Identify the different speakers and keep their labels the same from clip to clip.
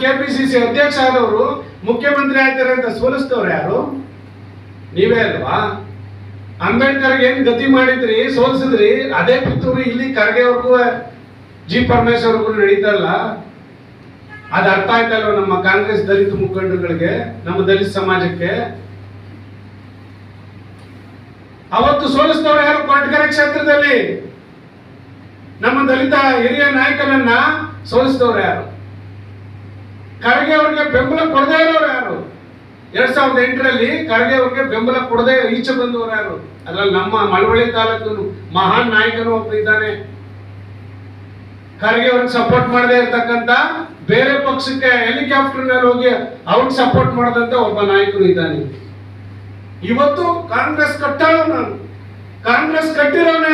Speaker 1: KPCC ಅಧ್ಯಕ್ಷ ಆದವರು ಮುಖ್ಯಮಂತ್ರಿ ಆಗ್ತಾರೆ ಅಂತ ಸೋಲಿಸ್ತವ್ರು ಯಾರು? ನೀವೇ ಅಲ್ವಾ? ಅಂಬೇಡ್ಕರ್ ಏನ್ ಗತಿ ಮಾಡಿದ್ರಿ, ಸೋಲಿಸಿದ್ರಿ, ಅದೇ ಪುತ್ತೂರು ಇಲ್ಲಿ ಖರ್ಗೆವರೆಗೂ ಜಿ ಪರಮೇಶ್ವರ್ಗೂ ನಡೀತಲ್ಲ ಅದ್ ಅರ್ಥ ಆಯ್ತಲ್ವ ನಮ್ಮ ಕಾಂಗ್ರೆಸ್ ದಲಿತ ಮುಖಂಡರುಗಳಿಗೆ, ನಮ್ಮ ದಲಿತ ಸಮಾಜಕ್ಕೆ? ಅವತ್ತು ಸೋಲಿಸ್ತವ್ರು ಯಾರು ಕೊರಟಗೆರೆ ಕ್ಷೇತ್ರದಲ್ಲಿ? ನಮ್ಮ ದಲಿತ ಹಿರಿಯ ನಾಯಕನನ್ನ ಸೋಲಿಸ್ತವ್ರು ಯಾರು? ಖರ್ಗೆ ಅವ್ರಿಗೆ ಬೆಂಬಲ ಕೊಡದೇ ಇರೋರು ಯಾರು? ಎರಡ್ ಸಾವಿರದ ಎಂಟರಲ್ಲಿ ಖರ್ಗೆ ಅವ್ರಿಗೆ ಬೆಂಬಲ ಕೊಡದೆ ಈಚೆ ಬಂದವರು ಯಾರು? ಅದ್ರಲ್ಲಿ ನಮ್ಮ ಮಳವಳ್ಳಿ ತಾಲೂಕು ಮಹಾನ್ ನಾಯಕನು ಒಬ್ಬ ಇದ್ದಾನೆ. ಖರ್ಗೆ ಅವ್ರಿಗೆ ಸಪೋರ್ಟ್ ಮಾಡದೇ ಇರ್ತಕ್ಕಂತ ಬೇರೆ ಪಕ್ಷಕ್ಕೆ ಹೆಲಿಕಾಪ್ಟರ್ನಲ್ಲಿ ಹೋಗಿ ಅವ್ರಿಗೆ ಸಪೋರ್ಟ್ ಮಾಡದಂತ ಒಬ್ಬ ನಾಯಕರು ಇದ್ದಾನೆ. ಇವತ್ತು ಕಾಂಗ್ರೆಸ್ ಕಟ್ಟಾಳು ನಾನು. ಕಾಂಗ್ರೆಸ್ ಕಟ್ಟಿರೋನೆ ನಾನು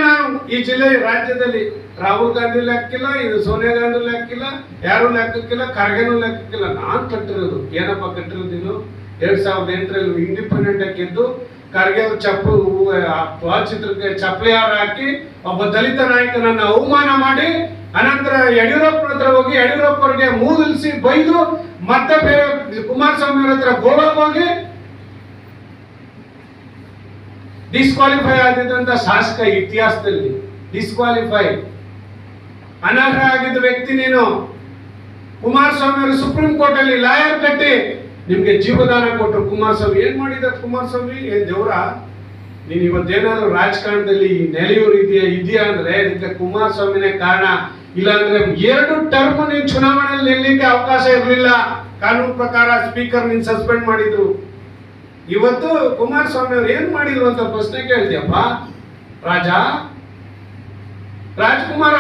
Speaker 1: ಈ ಜಿಲ್ಲೆ ರಾಜ್ಯದಲ್ಲಿ ರಾಹುಲ್ ಗಾಂಧಿ ಲೆಕ್ಕಿಲ್ಲ, ಇದು ಸೋನಿಯಾ ಗಾಂಧಿ ಲೆಕ್ಕಿಲ್ಲ, ಯಾರು ಲೆಕ್ಕಕ್ಕಿಲ್ಲ, ಖರ್ಗೆನೂ ಲೆಕ್ಕಕ್ಕಿಲ್ಲ. ನಾನು ಕಟ್ಟಿರೋದು. ಏನಪ್ಪ ಕಟ್ಟಿರೋದು ಇದು? ಎರಡ್ ಸಾವಿರದ ಎಂಟರಲ್ಲಿ ಇಂಡಿಪೆಂಡೆಂಟ್ ಆಗಿದ್ದು ಖರ್ಗೆ ಅವ್ರ ಚಪ್ಪು ಆ ಚಿತ್ರಕ್ಕೆ ಚಪ್ಪಲಿ ಹಾರ ಹಾಕಿ ಒಬ್ಬ ದಲಿತ ನಾಯಕನನ್ನ ಅವಮಾನ ಮಾಡಿ, ಅನಂತರ ಯಡಿಯೂರಪ್ಪನ ಹತ್ರ ಹೋಗಿ ಯಡಿಯೂರಪ್ಪ ಅವರಿಗೆ ಮೂದಿಲ್ಸಿ ಬೈದು ಮತ್ತೆ ಬೇರೆ ಕುಮಾರಸ್ವಾಮಿ ಅವರ ಹತ್ರ ಗೋವಾ ಹೋಗಿ ಡಿಸ್ಕ್ವಾಲಿಫೈ ಆಗಿದ್ದಂತ ಶಾಸಕ ಇತಿಹಾಸದಲ್ಲಿ ಡಿಸ್ಕ್ವಾಲಿಫೈ ಅನರ್ಹ ಆಗಿದ್ದ ವ್ಯಕ್ತಿ ನೀನು. ಕುಮಾರಸ್ವಾಮಿ ಅವರು ಸುಪ್ರೀಂ ಕೋರ್ಟ್ ಅಲ್ಲಿ ಲಾಯರ್ ಕಟ್ಟಿ ನಿಮ್ಗೆ ಜೀವದಾನ ಕೊಟ್ಟರು ಕುಮಾರಸ್ವಾಮಿ ಏನ್ ಮಾಡಿದ? ಕುಮಾರಸ್ವಾಮಿ ಏನ್ ದೇವ್ರ, ನೀನ್ ಇವತ್ತೇನಾದ್ರು ರಾಜಕಾರಣದಲ್ಲಿ ನೆಲೆಯೂರು ಇದೆಯಾ ಇದೆಯಾ ಅಂದ್ರೆ ಇದಕ್ಕೆ ಕುಮಾರಸ್ವಾಮಿನೇ ಕಾರಣ. ಇಲ್ಲಾಂದ್ರೆ ಎರಡು ಟರ್ಮ್ ನೀನ್ ಚುನಾವಣೆಯಲ್ಲಿ ನಿಲ್ಲಿಕ್ಕೆ ಅವಕಾಶ ಇರಲಿಲ್ಲ. ಕಾನೂನು ಪ್ರಕಾರ ಸ್ಪೀಕರ್ ನೀನ್ ಸಸ್ಪೆಂಡ್ ಮಾಡಿದ್ರು. ಇವತ್ತು ಕುಮಾರಸ್ವಾಮಿ ಅವ್ರು ಏನ್ ಮಾಡಿದ್ರು ಅಂತ ಪ್ರಶ್ನೆ ಕೇಳ್ತೀಯಪ್ಪ? ರಾಜ? ರಾಜ್ಕುಮಾರ?